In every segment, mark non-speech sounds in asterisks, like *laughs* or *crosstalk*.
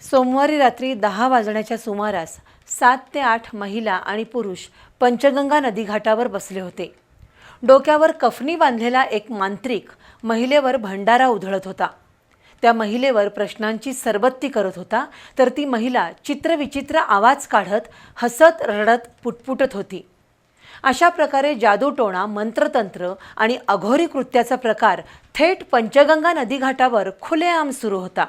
सोमवारी रात्री दहा वाजण्याच्या सुमारास सात ते आठ महिला आणि पुरुष पंचगंगा नदीघाटावर बसले होते. डोक्यावर कफनी बांधलेला एक मांत्रिक महिलेवर भंडारा उधळत होता. त्या महिलेवर प्रश्नांची सरबत्ती करत होता तर ती महिला चित्रविचित्र आवाज काढत हसत रडत पुटपुटत होती. अशा प्रकारे जादूटोणा मंत्रतंत्र आणि अघोरी कृत्याचा प्रकार थेट पंचगंगा नदीघाटावर खुलेआम सुरू होता.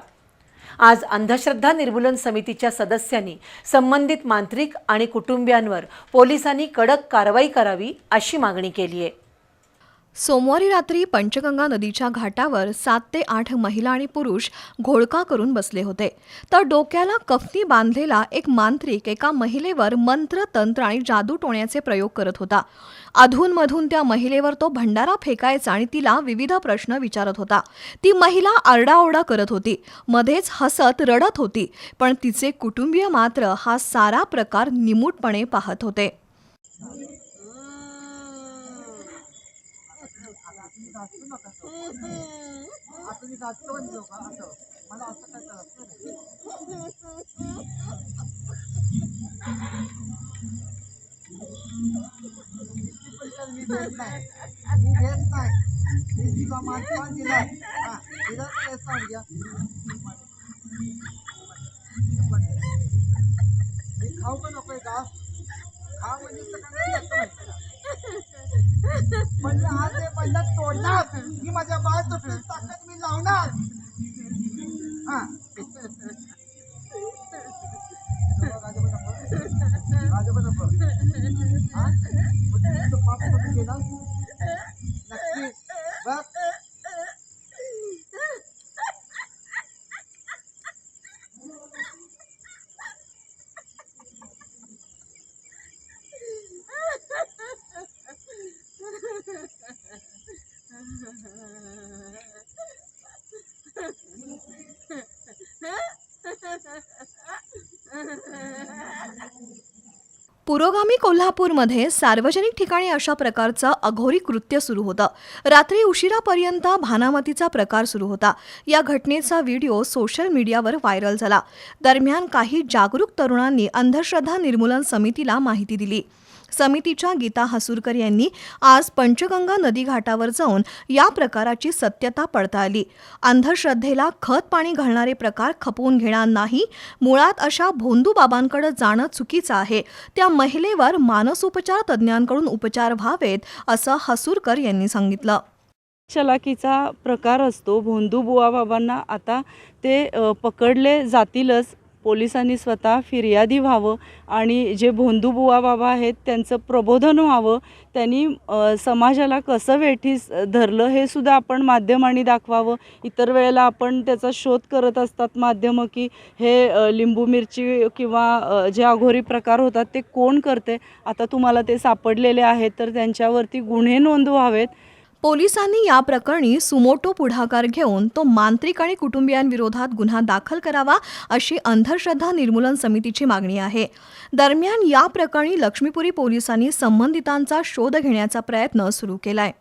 आज अंधश्रद्धा निर्मूलन समितीच्या सदस्यांनी संबंधित मांत्रिक आणि कुटुंबियांवर पोलिसांनी कडक कारवाई करावी अशी मागणी केली आहे. सोमवारी रात्री पंचगंगा नदीच्या घाटावर सात ते आठ महिला आणि पुरुष घोळका करून बसले होते. तर डोक्याला कफनी बांधलेला एक मांत्रिक एका महिलेवर मंत्र तंत्र आणि जादू टोण्याचे प्रयोग करत होता. अधूनमधून त्या महिलेवर तो भंडारा फेकायचा आणि तिला विविध प्रश्न विचारत होता. ती महिला आरडाओरडा करत होती. मध्येच हसत रडत होती. पण तिचे कुटुंबीय मात्र हा सारा प्रकार निमूटपणे पाहत होते. तुम्ही नाचतो पण देऊ का असं मला असं काय करायचं मी देत नाही मी देत नाही मी तुला हा दिला सांग घ्या मी खाऊ का नकोय का खा म्हणजे? पण *laughs* आज बंधन तोडणार. मी माझ्या बाळ तुटून ताकद मी लावणार. हा. राजोबा नको. हा? पुरोगामी कोल्हापूरमध्ये सार्वजनिक ठिकाणी अशा प्रकारचं अघोरी कृत्य सुरू होतं. रात्री उशिरापर्यंत भानामतीचा प्रकार सुरू होता. या घटनेचा व्हिडिओ सोशल मीडियावर व्हायरल झाला. दरम्यान काही जागरूक तरुणांनी अंधश्रद्धा निर्मूलन समितीला माहिती दिली. समितीच्या गीता हसूरकर यांनी आज पंचगंगा नदी घाटावर जाऊन या प्रकाराची सत्यता पडताळली. अंधश्रद्धेला खत पाणी घालणारे प्रकार खपवून घेणार नाही. मुळात अशा भोंदू बाबांकडे जाणं चुकीचं आहे. त्या महिलेवर मानसोपचार तज्ज्ञांकडून उपचार व्हावेत असं हसूरकर यांनी सांगितलं. चलाकीचा प्रकार असतो. भोंदू बुवा बाबांना आता ते पकडले जातीलच. पोलिसांनी स्वतः फिर्यादी व्हावं आणि जे भोंदू बुवा बाबा आहेत त्यांचं प्रबोधन व्हावं त्यांनी समाजाला कसं वेठीस धरलं हे सुद्धा आपण माध्यमांनी दाखवावं. इतर वेळेला आपण त्याचा शोध करत असतात माध्यमं की हे लिंबू मिरची किंवा जे अघोरी प्रकार होतात ते कोण करते आता तुम्हाला ते सापडलेले आहेत तर त्यांच्यावरती गुन्हे नोंद व्हावेत पोलिसांनी या प्रकरणी सुमोटो पुढाकार घेऊन तो मांत्रिक आणि कुटुंबियांविरोधात गुन्हा दाखल करावा अशी अंधश्रद्धा निर्मूलन समितीची मागणी आहे. दरम्यान या प्रकरणी लक्ष्मीपुरी पोलिसांनी संबंधितांचा शोध घेण्याचा प्रयत्न सुरू केलाय.